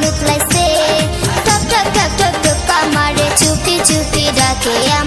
উতলাইছে টক টক টক টক টক আমারে চুপি চুপি ডাকে চুপি